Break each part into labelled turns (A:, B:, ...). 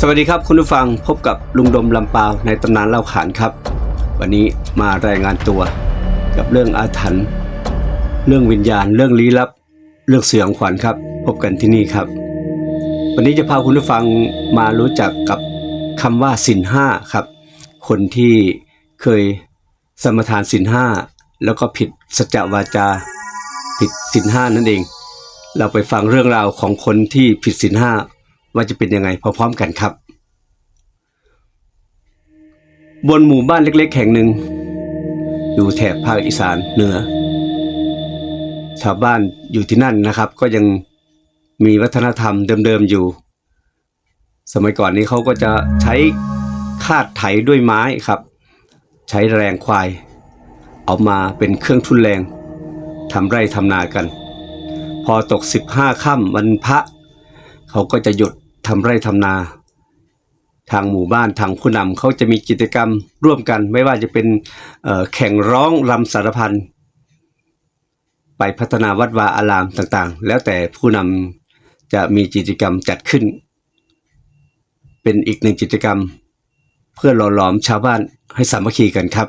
A: สวัสดีครับคุณผู้ฟังพบกับลุงดมลำปาวในตำนานเล่าขานครับ วันนี้มารายงานตัวกับเรื่องอาถรรพ์เรื่องวิญญาณ เรื่องลี้ลับ เรื่องเสืองขวัญครับ พบกันที่นี่ครับ วันนี้จะพาคุณผู้ฟังมารู้จักกับคำว่าสินห้าครับ คนที่เคยสมทานสินห้าแล้วก็ผิดสัจวาจา ผิดสินห้านั่นเอง เราไปฟังเรื่องราวของคนที่ผิดสินห้า ว่าจะเป็นยังไงพร้อมๆกันครับ บนหมู่บ้านเล็ก ๆ แห่งหนึ่ง อยู่แถบภาคอีสานเหนือ ชาวบ้านอยู่ที่นั่นนะครับ ก็ยังมีวัฒนธรรมเดิมๆอยู่ สมัยก่อนนี้เขาก็จะใช้คาดไถด้วยไม้ครับ ใช้แรงควาย เอามาเป็นเครื่องทุนแรงทำไร่ทำนากัน พอตก 15ค่ำวันพระ เขาก็จะหยุด ทำไร่ทำนา ทางหมู่บ้านทางผู้นำเขาจะมีกิจกรรมร่วมกัน ไม่ว่าจะเป็นแข่งร้องรำสารพันไปพัฒนาวัดวาอารามต่างๆ แล้วแต่ผู้นำจะมีกิจกรรมจัดขึ้น เป็นอีกหนึ่งกิจกรรม เพื่อหล่อหลอมชาวบ้านให้สามัคคีกันครับ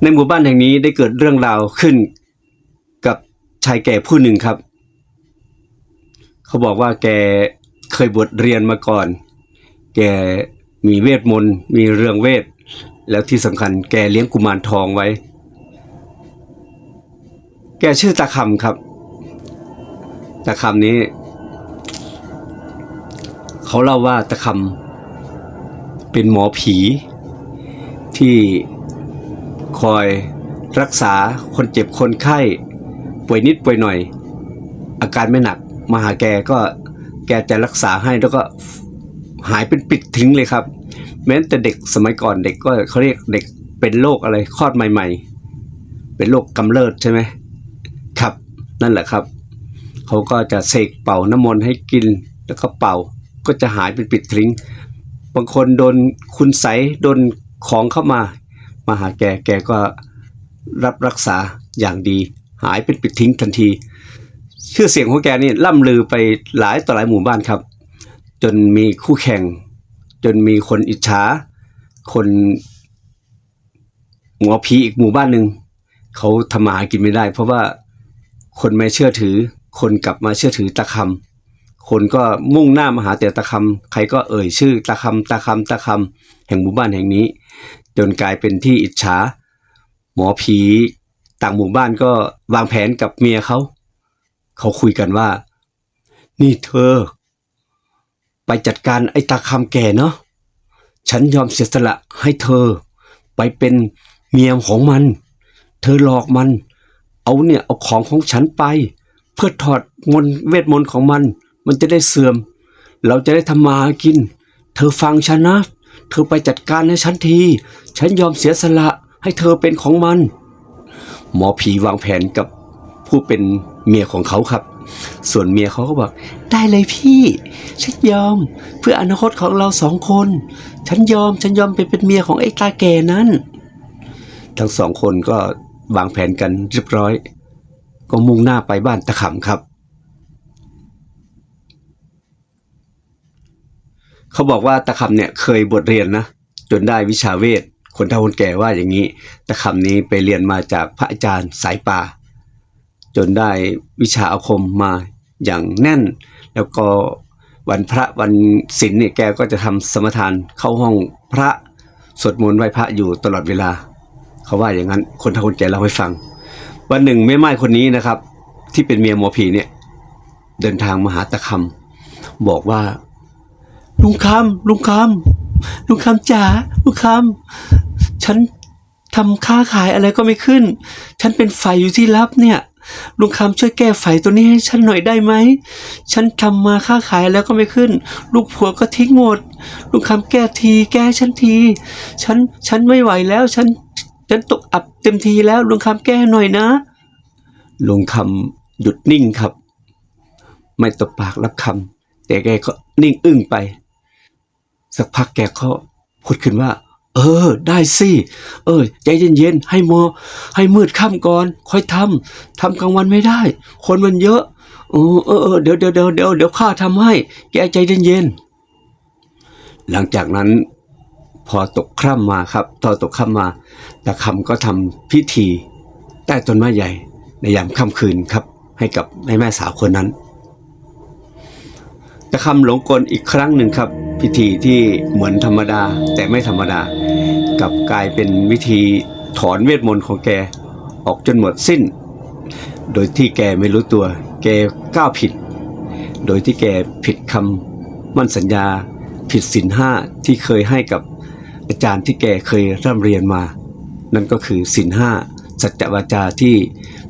A: ในหมู่บ้านแห่งนี้ได้เกิดเรื่องราวขึ้นกับชายแก่ผู้หนึ่งครับ เขาบอกว่าแกเคยบวชเรียนมาก่อน แกมีเวทมนต์มีเรื่องเวท แล้วที่สำคัญแกเลี้ยงกุมารทองไว้ แกชื่อตาคำครับ ตาคำนี้ เขาเล่าว่าตาคำเป็นหมอผี ที่คอยรักษาคนเจ็บคนไข้ ป่วยนิดป่วยหน่อย อาการไม่หนัก มาหาแกก็แกจะรักษาให้แล้วก็หายเป็นปิดทิ้งเลยครับ แม้แต่เด็กสมัยก่อนเด็กก็เขาเรียกเด็กเป็นโรคอะไรคลอดใหม่ ๆ เป็นโรคกำเริบใช่ไหมครับ นั่นแหละครับเขาก็จะเสกเป่าน้ำมนต์ให้กินแล้วก็เป่าก็จะหายเป็นปิดทิ้ง บางคนโดนคุณใสโดนของเข้ามา มาหาแกแกก็รับรักษาอย่างดี หายเป็นปิดทิ้งทันที ชื่อเสียงของแกนี่ล่ำลือไปหลายต่อหลายหมู่บ้านครับ จนมีคู่แข่ง จนมีคนอิจฉา คนหมอผีอีกหมู่บ้านหนึ่งเขาทำมาหากินไม่ได้ เพราะว่าคนไม่เชื่อถือ คนกลับมาเชื่อถือตะคำคนก็มุ่งหน้ามาหาแต่ตะคำใครก็เอ่ยชื่อตะคำตะคำตะคำแห่งหมู่บ้านแห่งนี้ จนกลายเป็นที่อิจฉา หมอผีต่างหมู่บ้านก็วางแผนกับเมียเขา เขาคุยกันว่า นี่เธอ ไปจัดการไอ้ตาคำแก่เนาะฉันยอมเสียสละให้เธอ ไปเป็นเมียของมัน เธอหลอกมัน เอาเนี่ยเอาของของฉันไป เพื่อถอดมนเวทมนต์ของมัน มันจะได้เสื่อม เราจะได้ทำมาหากิน เธอฟังฉันนะ เธอไปจัดการให้ฉันที ฉันยอมเสียสละให้เธอเป็นของมัน หมอผีวางแผนกับ ผู้เป็นเมียของเขาครับ ส่วนเมียเขาก็บอก ได้เลยพี่ฉันยอม เพื่ออนาคตของเราสองคน ฉันยอมฉันยอมไปเป็นเมียของไอ้ตาแก่นั้น ทั้งสองคนก็วางแผนกันเรียบร้อย ก็มุ่งหน้าไปบ้านตะขำครับ เขาบอกว่าตะคำเนี่ยเคยบทเรียนนะ จนได้วิชาเวทคนเฒ่าคนแก่ว่าอย่างนี้ ตะคำนี้ไปเรียนมาจากพระอาจารย์สายป่า จนได้วิชาอาคมมาอย่างแน่น แล้วก็วันพระวันศีลเนี่ยแกก็จะทำสมทานเข้าห้องพระสวดมนต์ไหว้พระอยู่ตลอดเวลา เขาว่าอย่างนั้นคนเฒ่าคนแก่เล่าให้ฟัง วันหนึ่งแม่ไม้คนนี้นะครับ ที่เป็นเมียหมอผีเนี่ย เดินทางมาหาตะคำบอกว่า ลุงคำลุงคำลุงคำจ๋าลุงคำฉันทำค้าขายอะไรก็ไม่ขึ้น ฉันเป็นไฟอยู่ที่ลับเนี่ย ลุงคำช่วยแก้ไฟตัวนี้ให้ฉันหน่อยได้ไหม ฉันทำมาค้าขายแล้วก็ไม่ขึ้น ลูกผัวก็ทิ้งหมด ลุงคำแก้ที แก้ฉันที ฉัน ฉันไม่ไหวแล้ว ฉัน ฉันตกอับเต็มทีแล้ว ลุงคำแก้หน่อยนะ ลุงคำหยุดนิ่งครับ ไม่ตบปากรับคำแต่แกก็นิ่งอึ้งไป สักพักแกก็พูดขึ้นว่า เออ ได้สิ เออ ใจเย็นๆ ให้มอ ให้มืดค่ำก่อน ค่อยทำ ทำกลางวันไม่ได้ คนมันเยอะเออเออเดี๋ยวเดี๋ยวเดี๋ยวเดี๋ยวเดี๋ยวข้าทำให้ แกใจเย็นๆ หลังจากนั้น พอตกค่ำมาครับตอนตกค่ำมา ตะคำก็ทำพิธี ใต้ต้นไม้ใหญ่ ในยามค่ำคืนครับ ให้กับแม่แม่สาวคนนั้น ตะคำหลงกลอีกครั้งหนึ่งครับ พิธีที่เหมือนธรรมดาแต่ไม่ธรรมดา กลับกลายเป็นวิธีถอนเวทมนต์ของแกออกจนหมดสิ้น โดยที่แกไม่รู้ตัว แกก้าวผิด โดยที่แกผิดคำมั่นสัญญา ผิดศีลห้าที่เคยให้กับอาจารย์ที่แกเคยร่ำเรียนมา นั่นก็คือศีลห้าสัจจวาจาที่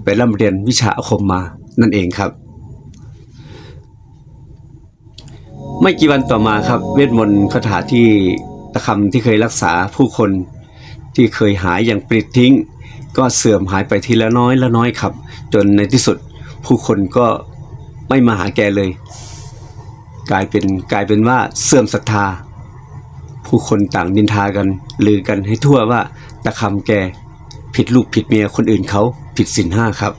A: ไปร่ำเรียนวิชาอาคมมานั่นเองครับ ไม่กี่วันต่อมาครับเวทมนต์คาถาที่ ตะคำที่เคยรักษาผู้คนที่เคยหายอย่างปลิดทิ้ง ก็เสื่อมหายไปทีละน้อยละน้อยครับ จนในที่สุดผู้คนก็ไม่มาหาแกเลย กลายเป็นกลายเป็นว่าเสื่อมศรัทธา ผู้คนต่างนินทากันลือกันให้ทั่วว่าตะคำแกผิดลูกผิดเมียคนอื่นเขาผิดศีลห้าครับ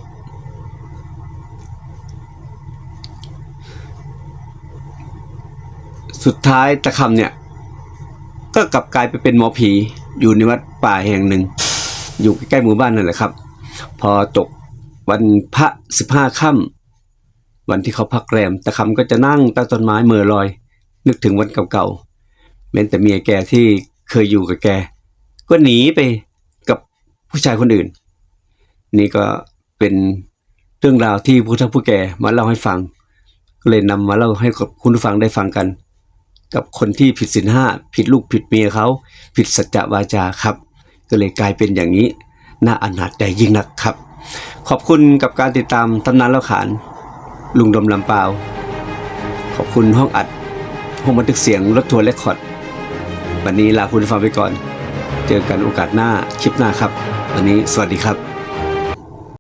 A: สุดท้ายตะคำเนี่ย ก็กลับกลายไปเป็นหมอผีอยู่ในวัดป่าแห่งหนึ่ง อยู่ใกล้ๆหมู่บ้านนั่นแหละครับ พอตกวันพระสิบห้าค่ำวันที่เขาพักแรมตะคำก็จะนั่งใต้ต้นไม้เมื่อลอย นึกถึงวันเก่าๆแม้แต่เมียแกที่เคยอยู่กับแก ก็หนีไปกับผู้ชายคนอื่น นี่ก็เป็นเรื่องราวที่ผู้เฒ่าผู้แก่มาเล่าให้ฟังก็เลยนำมาเล่าให้กับคุณผู้ฟังได้ฟังกัน กับคนที่ผิดศีลห้าผิดลูกผิดเมียเขาผิดสัจจวาจาครับ ก็เลยกลายเป็นอย่างนี้น่าอนาจใจยิ่งนักครับ ขอบคุณกับการติดตามตำนานเล่าขาน ลุงดมลำปาว ขอบคุณห้องอัดห้องบันทึกเสียงรถทัวร์เรคคอร์ดวันนี้ลาคุณฟังไปก่อน เจอกันโอกาสหน้าคลิปหน้าครับ วันนี้สวัสดีครับ